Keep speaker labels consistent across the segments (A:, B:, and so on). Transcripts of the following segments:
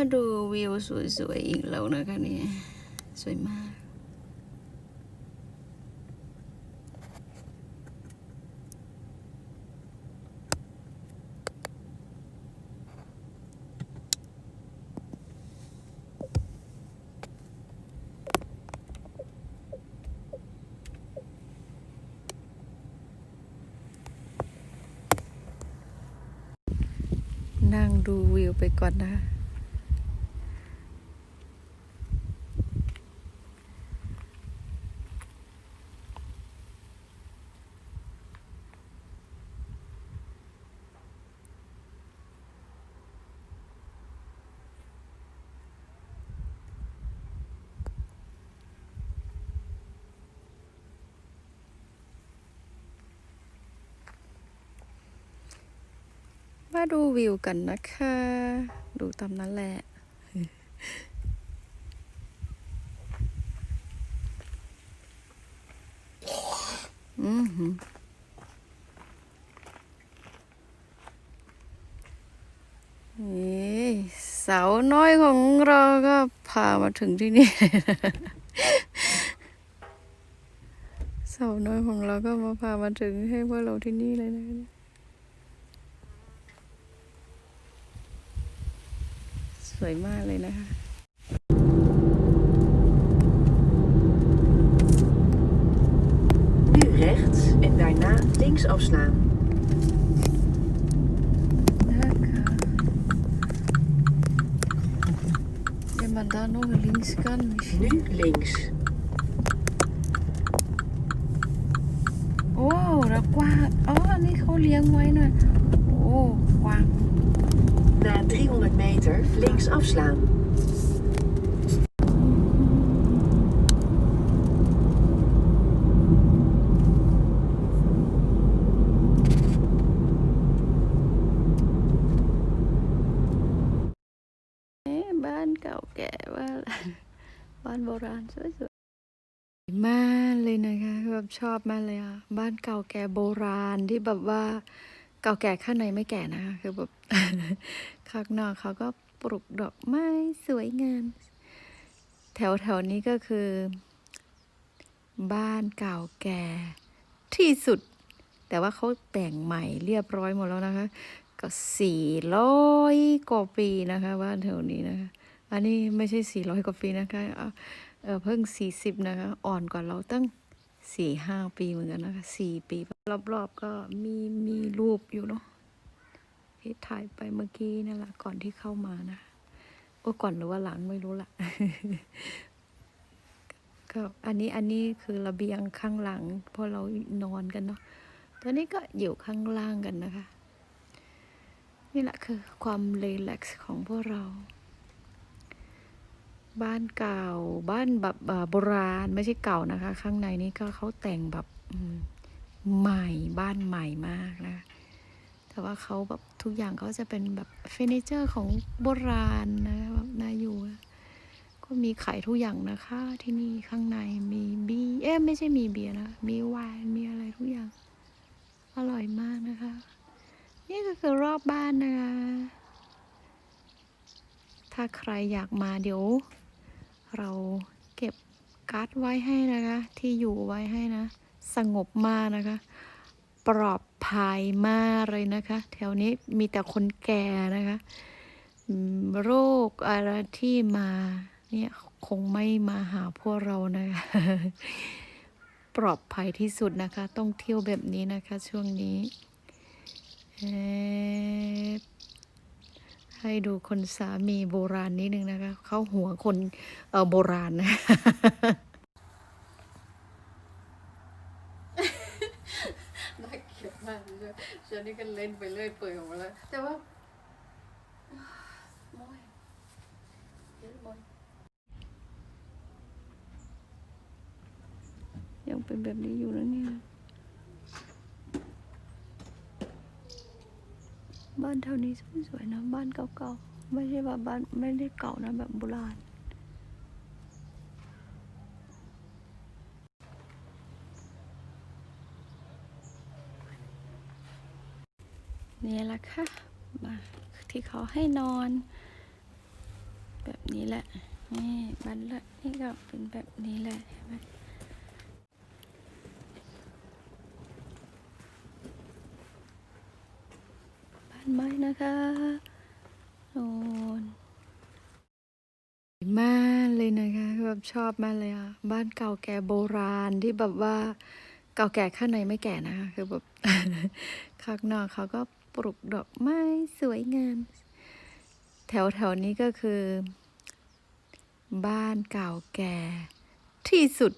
A: มาดูวิวสวยๆอีกแล้วนะคะเนี่ยสวยมากนั่งดูวิวไปก่อนนะ มาดูวิวกันนะคะ ดูตามนั้นแหละอือหือนี่สาวน้อยของเราก็พามาถึงที่นี่ สาวน้อยของเราก็มาพามาถึงให้พวกเราที่นี่เลยนะ สวยมากเลยนะคะ
B: Nu rechts en daarna links afslaan.
A: Lekker. Ja, maar daar nog links kan misschien.
B: Nu links.
A: โอ้แล้วกวางอ๋ออันนี้เขาเลี้ยงไว้หน่อยโอ้กวาง
B: Na 300 meter links afslaan.
A: เอ๊ะบ้านเก่าแก่ว่าบ้านโบราณสวยๆมากเลยนะคะคือแบบชอบมากเลยอะ บ้านเก่าแก่โบราณที่แบบว่า เก่าแก่ข้างในไม่แก่นะคะคือแบบข้างนอกเขาก็ปลูกดอกไม้สวยงาม แถวแถวๆนี้ก็คือ บ้านเก่าแก่ที่สุด แต่ว่าเขาแต่งใหม่เรียบร้อยหมดแล้วนะคะ ก็สี่ร้อยกว่าปีนะคะบ้านแถวนี้นะคะ อันนี้ไม่ใช่สี่ร้อยกว่าปีนะคะเอาเออเพิ่งสี่สิบนะคะ อ่อนกว่าเราตั้ง สี่ห้าปีเหมือนกันนะคะสี่ปี รอบๆก็มีมีรูปอยู่เนาะที่ถ่ายไปเมื่อกี้นั่นแหละก่อนที่เข้ามานะโอ้ก่อนหรือว่าหลังไม่รู้ละก็อันนี้อันนี้คือระเบียงข้างหลังพราะเรานอนกันเนาะตอนนี้ก็อยู่ข้างล่างกันนะคะ นี่แหละคือความรีแลกซ์ของพวกเรา บ้านเก่า บ้านแบบโบราณไม่ใช่เก่านะคะ ข้างในนี้ก็เขาแต่งแบบใหม่บ้านใหม่มากนะแต่ว่าเขาแบบทุกอย่างเขาจะเป็นแบบเฟอร์นิเจอร์ของโบราณนะแบบน่าอยู่ก็มีขายทุกอย่างนะคะ ที่นี่ข้างในมีบีเอ๊ะไม่ใช่มีเบียร์นะมีไวน์มีอะไรทุกอย่าง อร่อยมากนะคะ นี่ก็คือรอบบ้านนะคะถ้าใครอยากมาเดี๋ยว เราเก็บการ์ดไว้ให้นะคะ ที่อยู่ไว้ให้นะ สงบมากนะคะ ปลอดภัยมากเลยนะคะ แถวนี้มีแต่คนแก่นะคะ โรคอะไรที่มาเนี่ยคงไม่มาหาพวกเรานะคะปลอดภัยที่สุดนะคะ ต้องเที่ยวแบบนี้นะคะ ช่วงนี้เอ ให้ดูคนสามีโบราณนิดนึงนะคะ เขาหัวคนเออโบราณนะน่าเกลียดมากเลยฉันนี่ก็เล่นไปเรื่อยเปื่อยของมันแล้ว แต่ว่าโมยเดี๋ยวโมยยังเป็นแบบนี้อยู่แล้วเนี่ย บ้านแถวนี้สวยๆนะบ้านเก่าๆไม่ใช่ว่าบ้านไม่ได้เก่านะแบบโบราณนี่แหละค่ะมาที่เขาให้นอน แบบนี้แหละนี่บ้านละนี่ก็เป็นแบบนี้แหละเห็นไหม บ้านไม้นะคะโนนมากเลยนะคะแบบชอบมากเลยอะบ้านเก่าแก่โบราณที่แบบว่าเก่าแก่ข้างในไม่แก่นะคะคือแบบข้างนอกเขาก็ปลูกดอกไม้สวยงามแถวแถวนี้ก็คือ บ้านเก่าแก่ที่สุด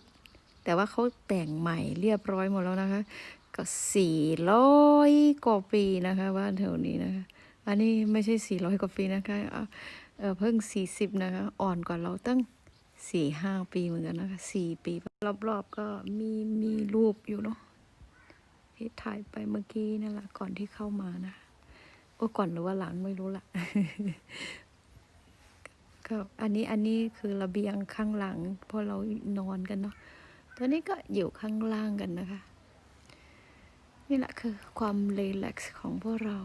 A: แต่ว่าเขาแต่งใหม่เรียบร้อยหมดแล้วนะคะ ก็สี่ร้อยกว่าปีนะคะบ้านแถวนี้นะคะ อันนี้ไม่ใช่สี่ร้อยกว่าปีนะคะเอ่อเพิ่งสี่สิบนะคะ อ่อนกว่าเราตั้งสี่ห้าปีเหมือนกันนะคะสี่ปี รอบๆก็มีมีรูปอยู่เนาะที่ถ่ายไปเมื่อกี้นั่นแหละก่อนที่เข้ามานะโอ้ก่อนหรือว่าหลังไม่รู้ละก็อันนี้อันนี้คือระเบียงข้างหลังพราะเรานอนกันเนาะตัวนี้ก็อยู่ข้างล่างกันนะคะ นี่แหละคือความรีแลกซ์ของพวกเรา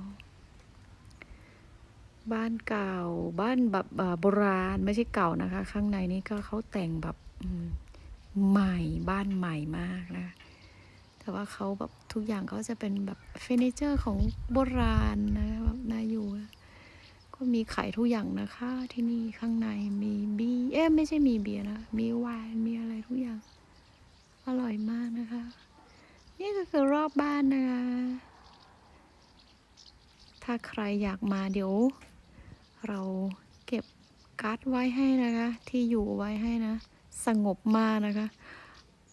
A: บ้านเก่า บ้านแบบโบราณไม่ใช่เก่านะคะ ข้างในนี้ก็เขาแต่งแบบใหม่บ้านใหม่มากนะแต่ว่าเขาแบบทุกอย่างเขาจะเป็นแบบเฟอร์นิเจอร์ของโบราณนะแบบน่าอยู่ก็มีขายทุกอย่างนะคะ ที่นี่ข้างในมีบีเอ๊ะไม่ใช่มีเบียร์นะมีไวน์มีอะไรทุกอย่าง อร่อยมากนะคะ นี่ก็คือรอบบ้านนะคะ ถ้าใครอยากมาเดี๋ยว เราเก็บการ์ดไว้ให้นะคะ ที่อยู่ไว้ให้นะ สงบมากนะคะ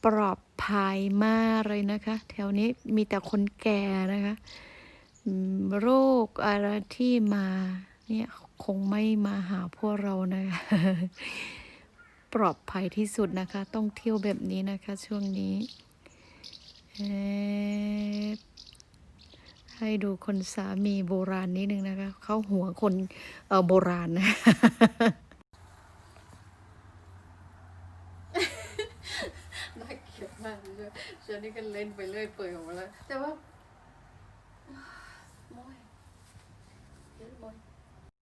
A: ปลอดภัยมากเลยนะคะ แถวนี้มีแต่คนแก่นะคะ โรคอะไรที่มาเนี่ยคงไม่มาหาพวกเรานะคะปลอดภัยที่สุดนะคะ ต้องเที่ยวแบบนี้นะคะช่วงนี้เอ่อ ให้ดูคนสามีโบราณนิดนึงนะคะ เขาหัวคนเออโบราณนะ น่าเกลียดมากเลยเชอนี่ก็เล่นไปเรื่อยเปื่อยของมันแล้ว แต่ว่า